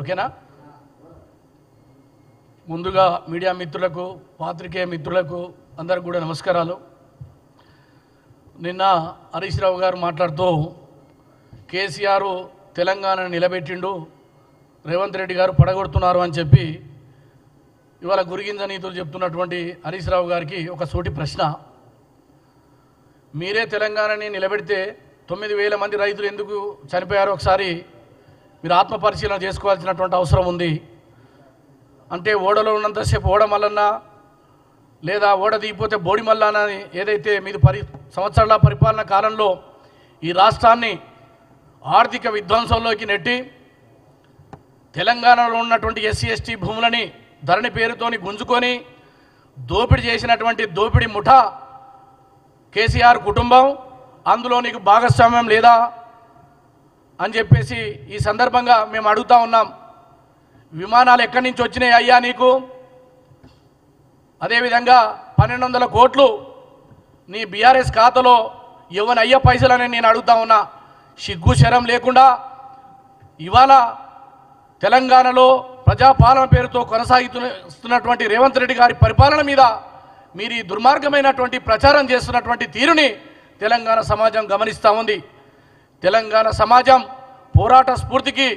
ఓకేనా? ముందుగా మీడియా మిత్రులకు పాత్రికేయ మిత్రులకు అందరికి కూడా నమస్కారాలు. నిన్న హరీష్ రావు గారు మాట్లాడుతూ కేసీఆర్ తెలంగాణను నిలబెట్టిండు రేవంత్ రెడ్డి గారు పడగొడుతున్నారు అని చెప్పి ఇవాళ గురిగింజ నీతులు చెప్తున్నటువంటి హరీష్ రావు గారికి ఒక సూటి ప్రశ్న. మీరే తెలంగాణని నిలబెడితే తొమ్మిది వేల మంది రైతులు ఎందుకు చనిపోయారో ఒకసారి? మీరు ఆత్మపరిశీలన చేసుకోవాల్సినటువంటి అవసరం ఉంది. అంటే ఓడలో ఉన్నంతసేపు ఓడ లేదా ఓడ దిగిపోతే బోడి మల్లన్న అని ఏదైతే మీరు పరి సంవత్సరాల పరిపాలన కాలంలో ఈ రాష్ట్రాన్ని ఆర్థిక విధ్వంసంలోకి నెట్టి తెలంగాణలో ఉన్నటువంటి ఎస్సీ ఎస్టీ భూములని ధరణి పేరుతోని గుంజుకొని దోపిడీ చేసినటువంటి దోపిడీ ముఠా కేసీఆర్ కుటుంబం అందులో నీకు భాగస్వామ్యం లేదా? అని చెప్పేసి ఈ సందర్భంగా మేము అడుగుతా ఉన్నాం. విమానాలు ఎక్కడి నుంచి వచ్చినాయి అయ్యా నీకు? అదేవిధంగా పన్నెండు వందల కోట్లు నీ బీఆర్ఎస్ ఖాతాలో ఇవ్వని అయ్యా పైసలని నేను అడుగుతా ఉన్నా. సిగ్గు శరం లేకుండా ఇవాళ తెలంగాణలో ప్రజాపాలన పేరుతో కొనసాగుతున్నటువంటి రేవంత్ రెడ్డి గారి పరిపాలన మీద మీరు ఈ దుర్మార్గమైనటువంటి ప్రచారం చేస్తున్నటువంటి తీరుని తెలంగాణ సమాజం గమనిస్తూ ఉంది. తెలంగాణ సమాజం పోరాట స్ఫూర్తికి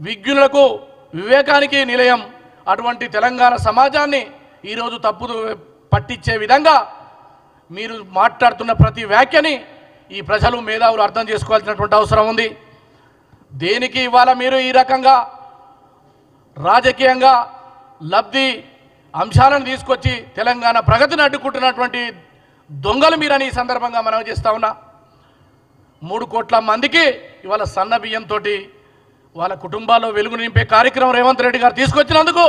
విజ్ఞులకు వివేకానికి నిలయం. అటువంటి తెలంగాణ సమాజాన్ని ఈరోజు తప్పుదు పట్టించే విధంగా మీరు మాట్లాడుతున్న ప్రతి వ్యాఖ్యని ఈ ప్రజలు మేధావులు అర్థం చేసుకోవాల్సినటువంటి అవసరం ఉంది. దేనికి ఇవాళ మీరు ఈ రకంగా రాజకీయంగా లబ్ధి అంశాలను తీసుకొచ్చి తెలంగాణ ప్రగతిని అడ్డుకుంటున్నటువంటి దొంగలు మీరని ఈ సందర్భంగా మనం చేస్తా ఉన్నా. మూడు కోట్ల మందికి ఇవాళ సన్న బియ్యంతో వాళ్ళ కుటుంబాల్లో వెలుగు నింపే కార్యక్రమం రేవంత్ రెడ్డి గారు తీసుకొచ్చినందుకు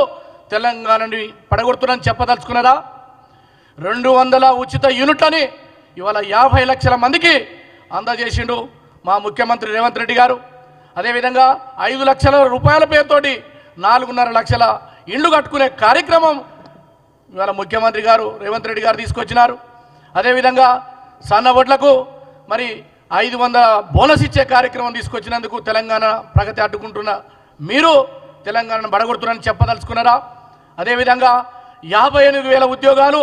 తెలంగాణని పడగొడుతున్నాను చెప్పదలుచుకున్నారా? రెండు వందల ఉచిత యూనిట్లని ఇవాళ యాభై లక్షల మందికి అందజేసిండు మా ముఖ్యమంత్రి రేవంత్ రెడ్డి గారు. అదేవిధంగా ఐదు లక్షల రూపాయల పేరుతోటి నాలుగున్నర లక్షల ఇండ్లు కట్టుకునే కార్యక్రమం ఇవాళ ముఖ్యమంత్రి గారు రేవంత్ రెడ్డి గారు తీసుకొచ్చినారు. అదేవిధంగా సన్న ఓట్లకు మరి ఐదు వందల బోనస్ ఇచ్చే కార్యక్రమం తీసుకొచ్చినందుకు తెలంగాణ ప్రగతి అడ్డుకుంటున్న మీరు తెలంగాణను బడగొడుతున్నారని చెప్పదలుచుకున్నారా? అదేవిధంగా యాభై ఎనిమిది వేల ఉద్యోగాలు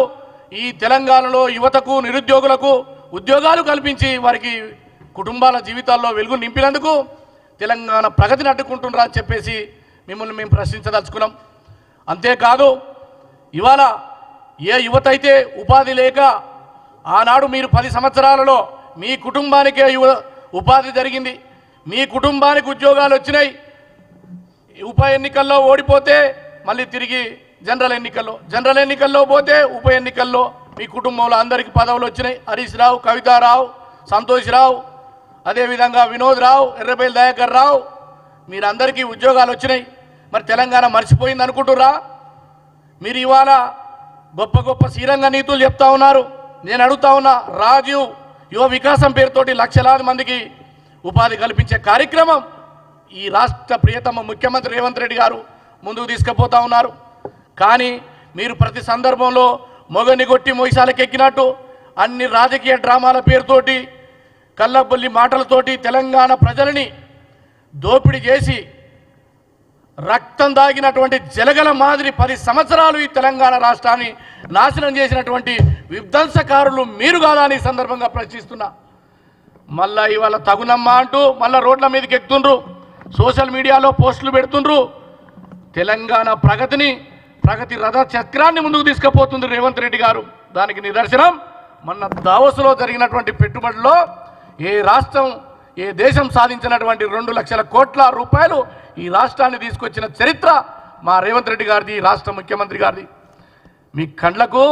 ఈ తెలంగాణలో యువతకు నిరుద్యోగులకు ఉద్యోగాలు కల్పించి వారికి కుటుంబాల జీవితాల్లో వెలుగు నింపినందుకు తెలంగాణ ప్రగతిని అడ్డుకుంటున్నారా అని చెప్పేసి మిమ్మల్ని మేము ప్రశ్నించదలుచుకున్నాం. అంతేకాదు ఇవాళ ఏ యువత అయితే ఉపాధి లేక ఆనాడు మీరు పది సంవత్సరాలలో మీ కుటుంబానికే ఉపాధి జరిగింది. మీ కుటుంబానికి ఉద్యోగాలు వచ్చినాయి. ఉప ఎన్నికల్లో ఓడిపోతే మళ్ళీ తిరిగి జనరల్ ఎన్నికల్లో. జనరల్ ఎన్నికల్లో పోతే ఉప ఎన్నికల్లో మీ కుటుంబంలో అందరికీ పదవులు వచ్చినాయి. హరీష్ రావు కవితారావు సంతోష్ రావు అదేవిధంగా వినోద్ రావు ఎర్రబెల్లి దయాకర్ రావు మీరందరికీ ఉద్యోగాలు వచ్చినాయి. మరి తెలంగాణ మర్చిపోయింది అనుకుంటురా మీరు ఇవాళ గొప్ప గొప్ప శ్రీరంగ నీతులు చెప్తా ఉన్నారు. నేను అడుగుతా ఉన్నా రాజీవ్ యువ వికాసం పేరుతోటి లక్షలాది మందికి ఉపాధి కల్పించే కార్యక్రమం ఈ రాష్ట్ర ప్రియతమ ముఖ్యమంత్రి రేవంత్ రెడ్డి గారు ముందుకు తీసుకుపోతా ఉన్నారు. కానీ మీరు ప్రతి సందర్భంలో మొగని కొట్టి మొయిసాలకు ఎక్కినట్టు అన్ని రాజకీయ డ్రామాల పేరుతోటి కల్లబొల్లి మాటలతోటి తెలంగాణ ప్రజలని దోపిడీ చేసి రక్తం దాగినటువంటి జలగల మాదిరి పది సంవత్సరాలు ఈ తెలంగాణ రాష్ట్రాన్ని నాశనం చేసినటువంటి విధ్వంసకారులు మీరు కాదా అని సందర్భంగా ప్రశ్నిస్తున్నా. మళ్ళా ఇవాళ తగునమ్మా అంటూ మళ్ళా రోడ్ల మీదకి ఎక్కుతుండ్రు. సోషల్ మీడియాలో పోస్టులు పెడుతుండ్రు. తెలంగాణ ప్రగతిని ప్రగతి రథ చక్రాన్ని ముందుకు తీసుకుపోతుంది రేవంత్ రెడ్డి గారు. దానికి నిదర్శనం మొన్న దావోసులో జరిగినటువంటి పెట్టుబడిలో ఏ రాష్ట్రం ఏ దేశం సాధించినటువంటి రెండు లక్షల కోట్ల రూపాయలు ఈ రాష్ట్రాన్ని తీసుకొచ్చిన చరిత్ర మా రేవంత్ రెడ్డి గారిది ఈ రాష్ట్ర ముఖ్యమంత్రి గారిది. మీ కండ్లకు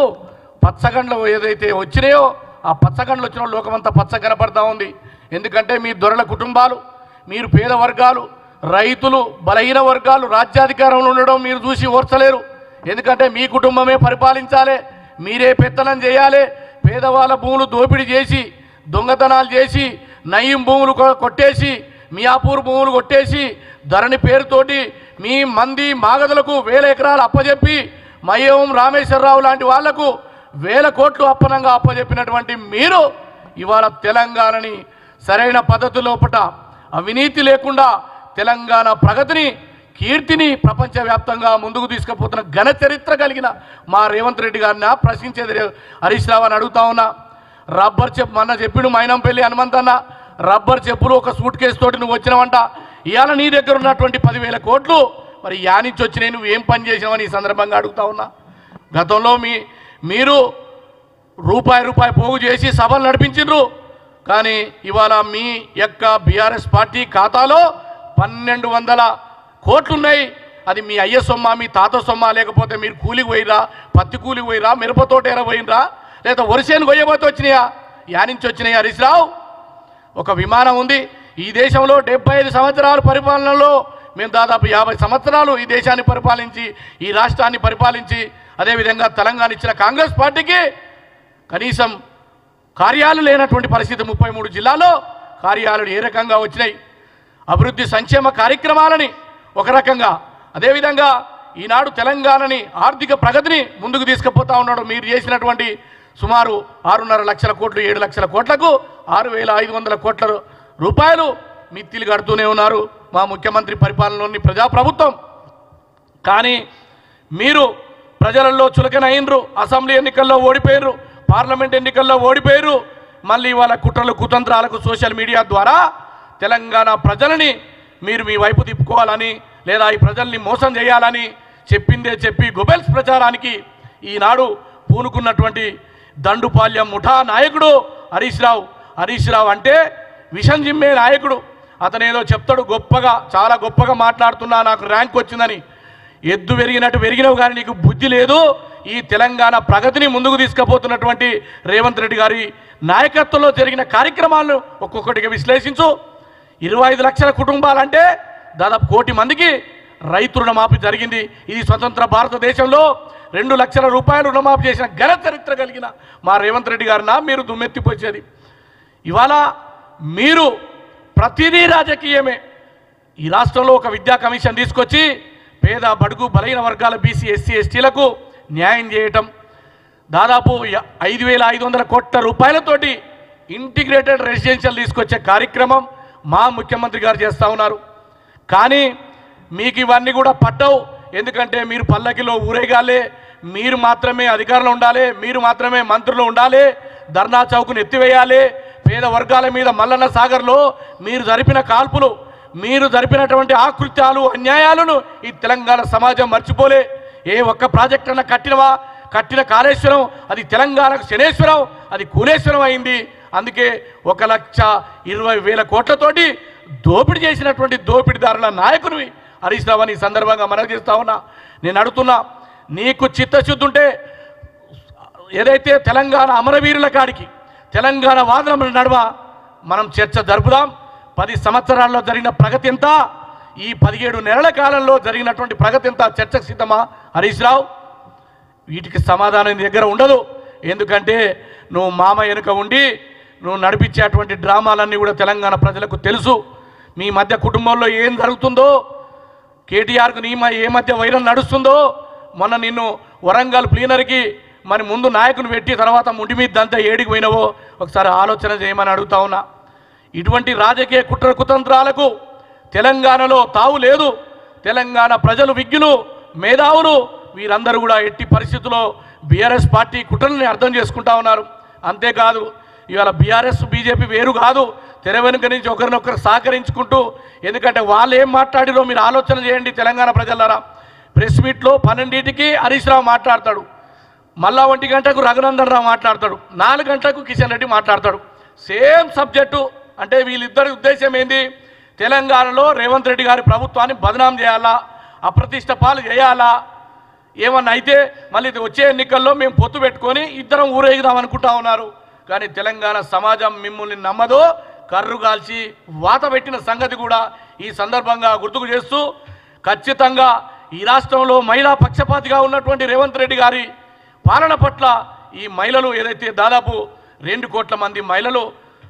పచ్చగండ్లు ఏదైతే వచ్చినాయో ఆ పచ్చగండ్లు వచ్చిన లోకమంతా పచ్చ కనపడతా ఉంది. ఎందుకంటే మీ దొరల కుటుంబాలు మీరు పేద వర్గాలు రైతులు బలహీన వర్గాలు రాజ్యాధికారంలో ఉండడం మీరు చూసి ఓర్చలేరు. ఎందుకంటే మీ కుటుంబమే పరిపాలించాలి మీరే పెత్తనం చేయాలి పేదవాళ్ళ భూములు దోపిడీ చేసి దొంగతనాలు చేసి నయం భూములు కొ- కొట్టేసి మియాపూర్ భూములు కొట్టేసి ధరణి పేరుతోటి మీ మంది మాగదులకు వేల ఎకరాలు అప్పజెప్పి మయం రామేశ్వరరావు లాంటి వాళ్ళకు వేల కోట్లు అప్పనంగా అప్పజెప్పినటువంటి మీరు ఇవాళ తెలంగాణని సరైన పద్ధతి లోపట అవినీతి లేకుండా తెలంగాణ ప్రగతిని కీర్తిని ప్రపంచవ్యాప్తంగా ముందుకు తీసుకుపోతున్న ఘన చరిత్ర కలిగిన మా రేవంత్ రెడ్డి గారిని ప్రశ్నించేది హరీష్ రావు అని అడుగుతా ఉన్నా. రబ్బర్ చెప్పు మొన్న చెప్పిండు మైనంపల్లి హనుమంతన్న రబ్బర్ చెప్పులు ఒక సూట్ కేసు తోటి నువ్వు వచ్చినవంట. ఇవాళ నీ దగ్గర ఉన్నటువంటి పదివేల కోట్లు మరి యానించి వచ్చినాయి నువ్వు ఏం పని చేసినావని ఈ సందర్భంగా అడుగుతా ఉన్నా. గతంలో మీ మీరు రూపాయి రూపాయి పోగు చేసి సభలు నడిపించిండ్రు కానీ ఇవాళ మీ యొక్క బీఆర్ఎస్ పార్టీ ఖాతాలో పన్నెండు వందల కోట్లున్నాయి. అది మీ అయ్య సొమ్మ మీ తాత సొమ్మ లేకపోతే మీరు కూలికి పోయిరా పత్తి కూలికి పోయిరా మిరపతోట ఎర పోయినరా లేదా వరిసేను కొయ్యబోతే వచ్చినాయా? యానించి వచ్చినాయా హరీష్ ఒక విమానం ఉంది. ఈ దేశంలో డెబ్బై ఐదు సంవత్సరాల పరిపాలనలో మేము దాదాపు యాభై సంవత్సరాలు ఈ దేశాన్ని పరిపాలించి ఈ రాష్ట్రాన్ని పరిపాలించి అదేవిధంగా తెలంగాణ ఇచ్చిన కాంగ్రెస్ పార్టీకి కనీసం కార్యాలు లేనటువంటి పరిస్థితి ముప్పై మూడు జిల్లాలో కార్యాలు ఏ రకంగా వచ్చినాయి? అభివృద్ధి సంక్షేమ కార్యక్రమాలని ఒక రకంగా అదేవిధంగా ఈనాడు తెలంగాణని ఆర్థిక ప్రగతిని ముందుకు తీసుకుపోతా ఉన్నాడు. మీరు చేసినటువంటి సుమారు ఆరున్నర లక్షల కోట్లు ఏడు లక్షల కోట్లకు ఆరు వేల ఐదు వందల కోట్ల రూపాయలు మిత్తిలు కడుతూనే ఉన్నారు. మా ముఖ్యమంత్రి పరిపాలనలోని ప్రజాప్రభుత్వం. కానీ మీరు ప్రజలలో చులకన అయినరు అసెంబ్లీ ఎన్నికల్లో ఓడిపోయారు పార్లమెంట్ ఎన్నికల్లో ఓడిపోయారు మళ్ళీ వాళ్ళ కుట్రలు కుతంత్రాలకు సోషల్ మీడియా ద్వారా తెలంగాణ ప్రజలని మీరు మీ వైపు తిప్పుకోవాలని లేదా ఈ ప్రజల్ని మోసం చేయాలని చెప్పిందే చెప్పి గొబెల్స్ ప్రచారానికి ఈనాడు పూనుకున్నటువంటి దండుపాల్యం ముఠా నాయకుడు హరీష్ రావు. హరీష్ రావు అంటే విషం జిమ్మే నాయకుడు. అతనేదో చెప్తాడు గొప్పగా చాలా గొప్పగా మాట్లాడుతున్నా నాకు ర్యాంక్ వచ్చిందని. ఎద్దు పెరిగినట్టు పెరిగినవు కానీ నీకు బుద్ధి లేదు ఈ తెలంగాణ ప్రగతిని ముందుకు తీసుకుపోతున్నటువంటి రేవంత్ రెడ్డి గారి నాయకత్వంలో జరిగిన కార్యక్రమాలను ఒక్కొక్కటిగా విశ్లేషించు. ఇరవై ఐదు లక్షల కుటుంబాలంటే దాదాపు కోటి మందికి రైతు రుణమాఫీ జరిగింది. ఇది స్వతంత్ర భారతదేశంలో రెండు లక్షల రూపాయలు రుణమాఫీ చేసిన ఘన చరిత్ర కలిగిన మా రేవంత్ రెడ్డి గారిన మీరు దుమ్మెత్తిపోయేది ఇవాళ మీరు ప్రతిదీ రాజకీయమే. ఈ రాష్ట్రంలో ఒక విద్యా కమిషన్ తీసుకొచ్చి పేద బడుగు బలహీన వర్గాల బీసీ ఎస్సీ ఎస్టీలకు న్యాయం చేయటం. దాదాపు ఐదు వేల ఐదు వందల కోట్ల రూపాయలతోటి ఇంటిగ్రేటెడ్ రెసిడెన్షియల్ తీసుకొచ్చే కార్యక్రమం మా ముఖ్యమంత్రి గారు చేస్తూ ఉన్నారు. కానీ మీకు ఇవన్నీ కూడా పట్టవు. ఎందుకంటే మీరు పల్లకిలో ఊరేగాలే మీరు మాత్రమే అధికారంలో ఉండాలి మీరు మాత్రమే మంత్రులు ఉండాలి ధర్నా చౌక్ను ఎత్తివేయాలి పేద వర్గాల మీద మల్లన్న సాగర్లో మీరు జరిపిన కాల్పులు మీరు జరిపినటువంటి ఆకృత్యాలు అన్యాయాలను ఈ తెలంగాణ సమాజం మర్చిపోలే. ఏ ఒక్క ప్రాజెక్ట్ అన్న కట్టినవా? కట్టిన కాళేశ్వరం అది తెలంగాణకు శనేశ్వరం అది కూలేశ్వరం అయింది. అందుకే ఒక లక్ష ఇరవై వేల కోట్లతోటి దోపిడీ చేసినటువంటి దోపిడీదారుల నాయకునివి హరీష్ రావు అని ఈ సందర్భంగా మనవి చేస్తా ఉన్నా. నేను అడుగుతున్నా నీకు చిత్తశుద్ధి ఉంటే ఏదైతే తెలంగాణ అమరవీరుల కాడికి తెలంగాణ వాదనముల నడువ మనం చర్చ జరుపుదాం. పది సంవత్సరాల్లో జరిగిన ప్రగతి ఎంత? ఈ పదిహేడు నెలల కాలంలో జరిగినటువంటి ప్రగతి ఎంత? చర్చకు సిద్ధమా? హరీష్ రావు వీటికి సమాధానం దగ్గర ఉండదు. ఎందుకంటే నువ్వు మామ వెనుక ఉండి నువ్వు నడిపించేటువంటి డ్రామాలన్నీ కూడా తెలంగాణ ప్రజలకు తెలుసు. మీ మధ్య కుటుంబంలో ఏం జరుగుతుందో కేటీఆర్కు నీ ఏ మధ్య వైరం నడుస్తుందో మొన్న నిన్ను వరంగల్ ప్లీనర్కి మరి ముందు నాయకుని పెట్టి తర్వాత ముడి మీద దంతా ఏడికి పోయినవో ఒకసారి ఆలోచన చేయమని అడుగుతా ఉన్నా. ఇటువంటి రాజకీయ కుట్ర కుతంత్రాలకు తెలంగాణలో తావు లేదు. తెలంగాణ ప్రజలు విజ్ఞులు మేధావులు వీరందరూ కూడా ఎట్టి పరిస్థితుల్లో బీఆర్ఎస్ పార్టీ కుట్రల్ని అర్థం చేసుకుంటా ఉన్నారు. అంతేకాదు ఇవాళ బీఆర్ఎస్ బీజేపీ వేరు కాదు. తెర వెనుక నుంచి ఒకరినొకరు సహకరించుకుంటూ ఎందుకంటే వాళ్ళు ఏం మాట్లాడిరో మీరు ఆలోచన చేయండి తెలంగాణ ప్రజలారా. ప్రెస్ మీట్లో పన్నెండింటికి హరీష్ రావు మాట్లాడతాడు. మళ్ళా ఒంటి గంటకు రఘునందన్ రావు మాట్లాడతాడు. నాలుగు గంటలకు కిషన్ రెడ్డి మాట్లాడతాడు. Same subject. అంటే వీళ్ళిద్దరి ఉద్దేశం ఏంది? తెలంగాణలో రేవంత్ రెడ్డి గారి ప్రభుత్వాన్ని బదనాం చేయాలా? అప్రతిష్ట పాలు చేయాలా? ఏమన్నా అయితే మళ్ళీ ఇది వచ్చే ఎన్నికల్లో మేము పొత్తు పెట్టుకొని ఇద్దరం ఊరేగుదాం అనుకుంటా ఉన్నారు. కానీ తెలంగాణ సమాజం మిమ్మల్ని నమ్మదో కర్రు కాల్చి వాత పెట్టిన సంగతి కూడా ఈ సందర్భంగా గుర్తుకు చేస్తూ ఖచ్చితంగా ఈ రాష్ట్రంలో మహిళా పక్షపాతిగా ఉన్నటువంటి రేవంత్ రెడ్డి గారి పాలన పట్ల ఈ మహిళలు ఏదైతే దాదాపు రెండు కోట్ల మంది మహిళలు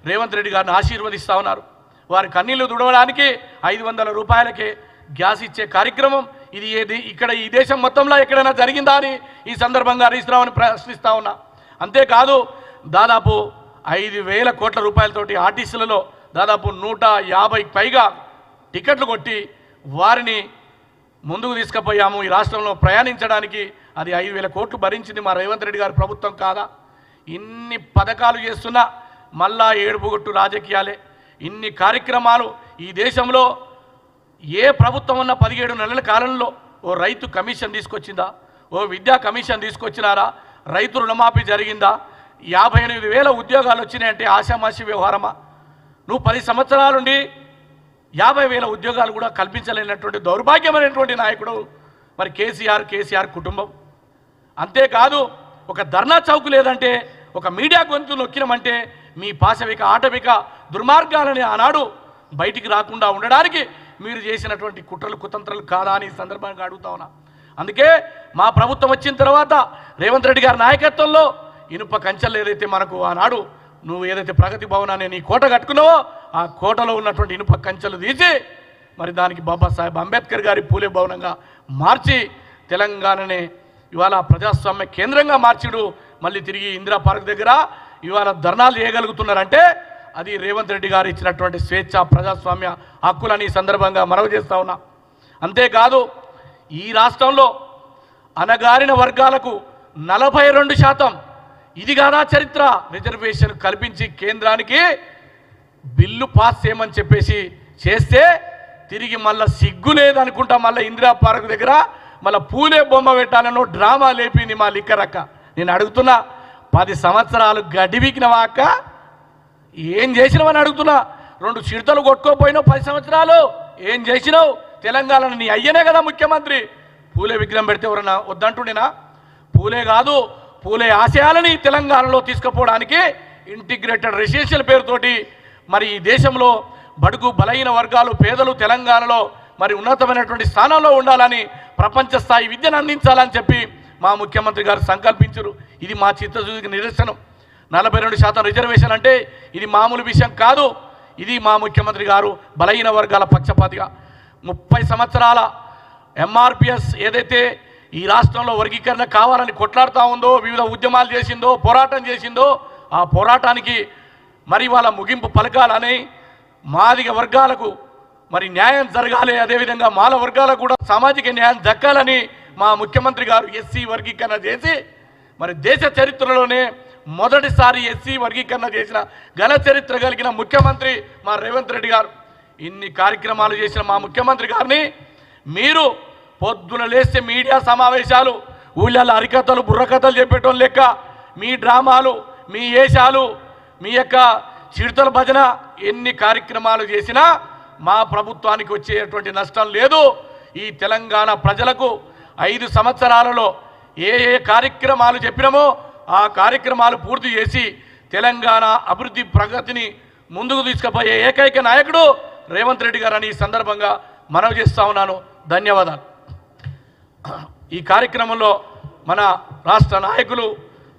రేవంత్ రెడ్డి గారిని ఆశీర్వదిస్తూ ఉన్నారు. వారి కన్నీళ్ళు దుడవడానికి ఐదు వందల రూపాయలకే గ్యాస్ ఇచ్చే కార్యక్రమం ఇది ఏది? ఇక్కడ ఈ దేశం మొత్తంలో ఎక్కడైనా జరిగిందా అని ఈ సందర్భంగా హరీష్ రావుని ఉన్నా. అంతేకాదు దాదాపు ఐదు వేల కోట్ల రూపాయలతోటి ఆర్టీసీలలో దాదాపు నూట యాభై పైగా టికెట్లు కొట్టి వారిని ముందుకు తీసుకుపోయాము. ఈ రాష్ట్రంలో ప్రయాణించడానికి అది ఐదు వేల కోట్లు భరించింది మా రేవంత్ రెడ్డి గారి ప్రభుత్వం కాదా? ఇన్ని పథకాలు చేస్తున్నా మళ్ళా ఏడుపుగొట్టు రాజకీయాలే. ఇన్ని కార్యక్రమాలు ఈ దేశంలో ఏ ప్రభుత్వం ఉన్న పదిహేడు నెలల కాలంలో ఓ రైతు కమిషన్ తీసుకొచ్చిందా? ఓ విద్యా కమిషన్ తీసుకొచ్చినారా? రైతు రుణమాఫీ జరిగిందా? యాభై ఎనిమిది వేల ఉద్యోగాలు వచ్చినాయంటే ఆశామాషి వ్యవహారమా? నువ్వు పది సంవత్సరాలుండి యాభై వేల ఉద్యోగాలు కూడా కల్పించలేనటువంటి దౌర్భాగ్యమైనటువంటి నాయకుడు మరి కేసీఆర్ కేసీఆర్ కుటుంబం. అంతేకాదు ఒక ధర్నా చౌక్ లేదంటే ఒక మీడియా గొంతు నొక్కినమంటే మీ పాశవిక ఆటవిక దుర్మార్గాలని ఆనాడు బయటికి రాకుండా ఉండడానికి మీరు చేసినటువంటి కుట్రలు కుతంత్రాలు కాదా అని సందర్భంగా అడుగుతా ఉన్నా. అందుకే మా ప్రభుత్వం వచ్చిన తర్వాత రేవంత్ రెడ్డి గారి నాయకత్వంలో ఇనుప కంచెలు ఏదైతే మనకు ఆనాడు నువ్వు ఏదైతే ప్రగతి భవనాన్ని నీ కోట కట్టుకున్నావో ఆ కోటలో ఉన్నటువంటి ఇనుప కంచెలు తీసి మరి దానికి బాబాసాహెబ్ అంబేద్కర్ గారి పూలే భవనంగా మార్చి తెలంగాణని ఇవాళ ప్రజాస్వామ్య కేంద్రంగా మార్చిడు. మళ్ళీ తిరిగి ఇందిరా పార్క్ దగ్గర ఇవాళ ధర్నాలు చేయగలుగుతున్నారంటే అది రేవంత్ రెడ్డి గారు ఇచ్చినటువంటి స్వేచ్ఛ ప్రజాస్వామ్య హక్కులని ఈ సందర్భంగా మనవి చేస్తా ఉన్నా. అంతేకాదు ఈ రాష్ట్రంలో అనగారిన వర్గాలకు నలభై రెండు శాతం ఇది కాదా చరిత్ర రిజర్వేషన్ కల్పించి కేంద్రానికి బిల్లు పాస్ చేయమని చెప్పేసి చేస్తే తిరిగి మళ్ళా సిగ్గు లేదనుకుంటా మళ్ళీ ఇందిరా పార్క్ దగ్గర మళ్ళీ పూలే బొమ్మ పెట్టాలనో డ్రామా లేపింది మా లిక్కరక్క నేను అడుగుతున్నా పది సంవత్సరాలు గడివికినవా అక్క? ఏం చేసినావని అడుగుతున్నా. రెండు చిడతలు కొట్టుకోపోయినావు పది సంవత్సరాలు. ఏం చేసినావు? తెలంగాణ నీ అయ్యనే కదా ముఖ్యమంత్రి. పూలే విగ్రహం పెడితే ఎవరన్నా వద్దంటుండేనా? పూలే కాదు పూలే ఆశయాలని తెలంగాణలో తీసుకుపోవడానికి ఇంటిగ్రేటెడ్ రెసిడెన్షియల్ పేరుతోటి మరి ఈ దేశంలో బడుగు బలహీన వర్గాలు పేదలు తెలంగాణలో మరి ఉన్నతమైనటువంటి స్థానంలో ఉండాలని ప్రపంచ స్థాయి విద్యను అందించాలని చెప్పి మా ముఖ్యమంత్రి గారు సంకల్పించరు. ఇది మా చిత్తశుద్ధికి నిదర్శనం. నలభై రెండు శాతం రిజర్వేషన్ అంటే ఇది మామూలు విషయం కాదు. ఇది మా ముఖ్యమంత్రి గారు బలహీన వర్గాల పక్షపాతిగా. ముప్పై సంవత్సరాల ఎంఆర్పిఎస్ ఏదైతే ఈ రాష్ట్రంలో వర్గీకరణ కావాలని కొట్లాడుతూ ఉందో వివిధ ఉద్యమాలు చేసిందో పోరాటం చేసిందో ఆ పోరాటానికి మరి వాళ్ళ ముగింపు పలకాలని మాదిగ వర్గాలకు మరి న్యాయం జరగాలి అదేవిధంగా మాల వర్గాలకు కూడా సామాజిక న్యాయం దక్కాలని మా ముఖ్యమంత్రి గారు ఎస్సీ వర్గీకరణ చేసి మరి దేశ చరిత్రలోనే మొదటిసారి ఎస్సీ వర్గీకరణ చేసిన ఘన చరిత్ర కలిగిన ముఖ్యమంత్రి మా రేవంత్ రెడ్డి గారు. ఇన్ని కార్యక్రమాలు చేసిన మా ముఖ్యమంత్రి గారిని మీరు పొద్దున లేస్తే మీడియా సమావేశాలు ఊళ్ళల్లో అరికథలు బుర్రకథలు చెప్పేటోళ్ళు లెక్క మీ డ్రామాలు మీ వేషాలు మీ యొక్క చిరుతల భజన ఎన్ని కార్యక్రమాలు చేసినా మా ప్రభుత్వానికి వచ్చేటువంటి నష్టం లేదు. ఈ తెలంగాణ ప్రజలకు ఐదు సంవత్సరాలలో ఏ ఏ కార్యక్రమాలు చెప్పినామో ఆ కార్యక్రమాలు పూర్తి చేసి తెలంగాణ అభివృద్ధి ప్రగతిని ముందుకు తీసుకుపోయే ఏకైక నాయకుడు రేవంత్ రెడ్డి గారు అని ఈ సందర్భంగా మనవి చేస్తా ఉన్నాను. ధన్యవాదాలు. ఈ కార్యక్రమంలో మన రాష్ట్ర నాయకులు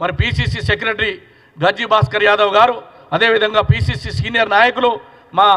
మరి పిసిసి సెక్రటరీ గజ్జి భాస్కర్ యాదవ్ గారు అదేవిధంగా పిసిసి సీనియర్ నాయకులు మా